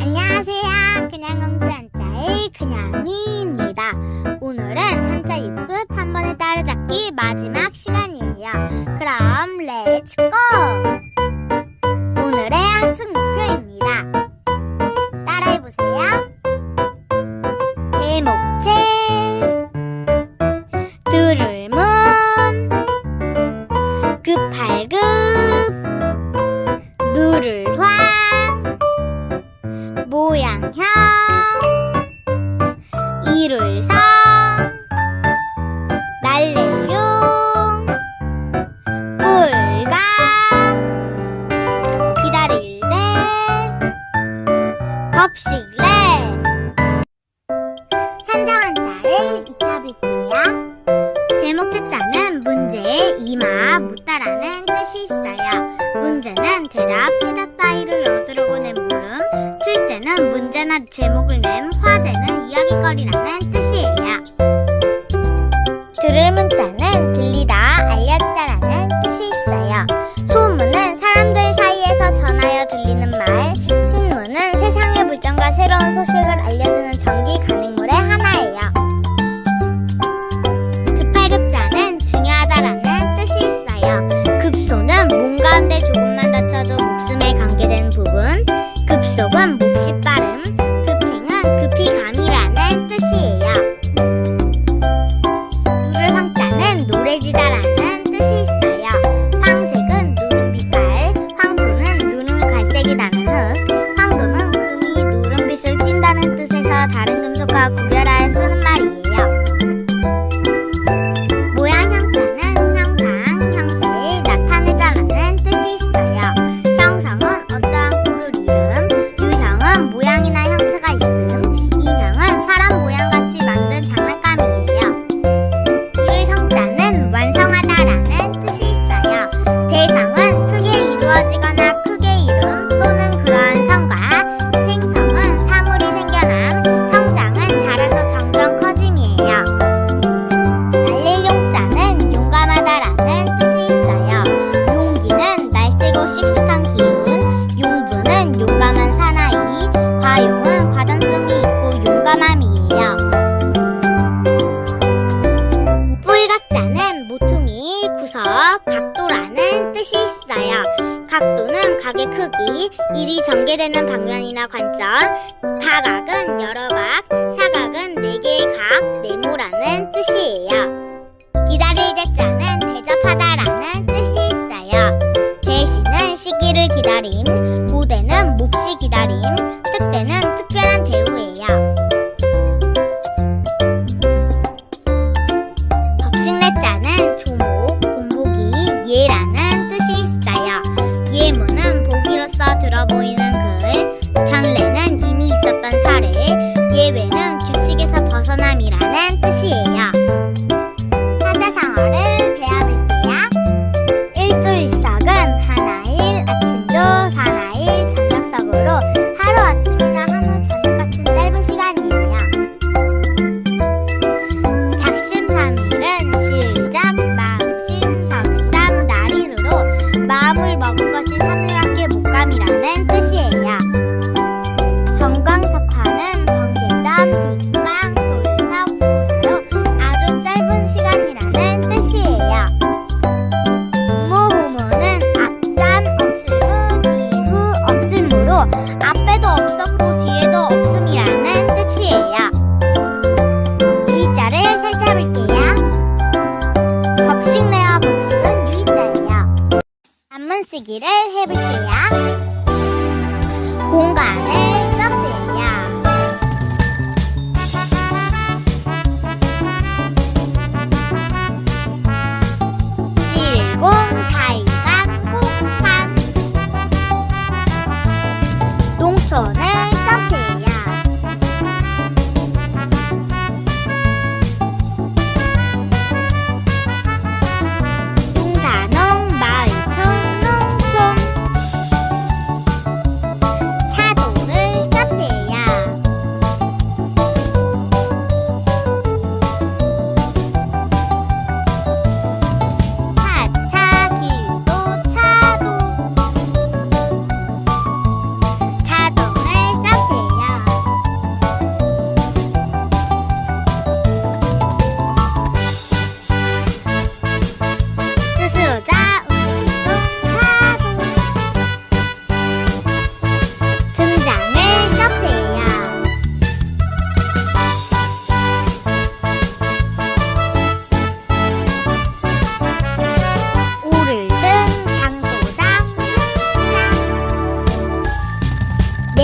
안녕하세요. 그냥 공주 한자의 그냥이입니다. 오늘은 한자 6급 한 번에 따라잡기 마지막 시간이에요. 그럼 렛츠고! 접시래. 산장한 자를 비타비티야 제목 책자는 문제의 이마, 묻다라는 뜻이 있어요. 문제는 대답, 해답 따위를 얻으려고 낸 물음, 출제는 문제나 제목을 낸 화제는 이야기거리라는 뜻이에요. 각의 크기, 일이 전개되는 방면이나 관점, 다각은 여러 각, 사각은 네 마음을 먹어.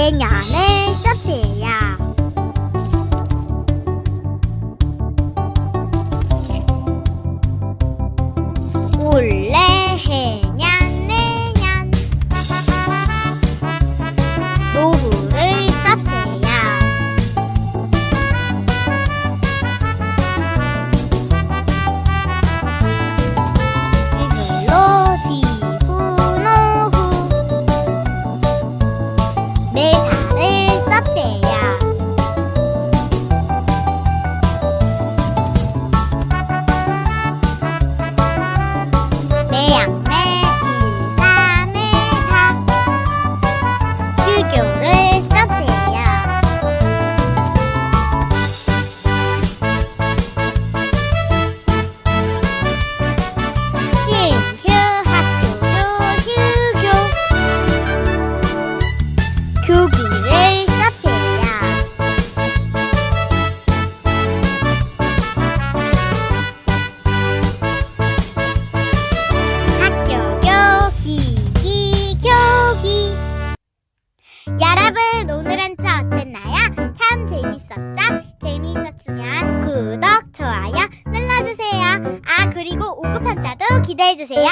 내년을 썹세요. 올해 여러분 오늘 한차 어땠나요? 참 재밌었죠? 재미있었으면 구독, 좋아요 눌러주세요. 아 그리고 5급 한자도 기대해주세요.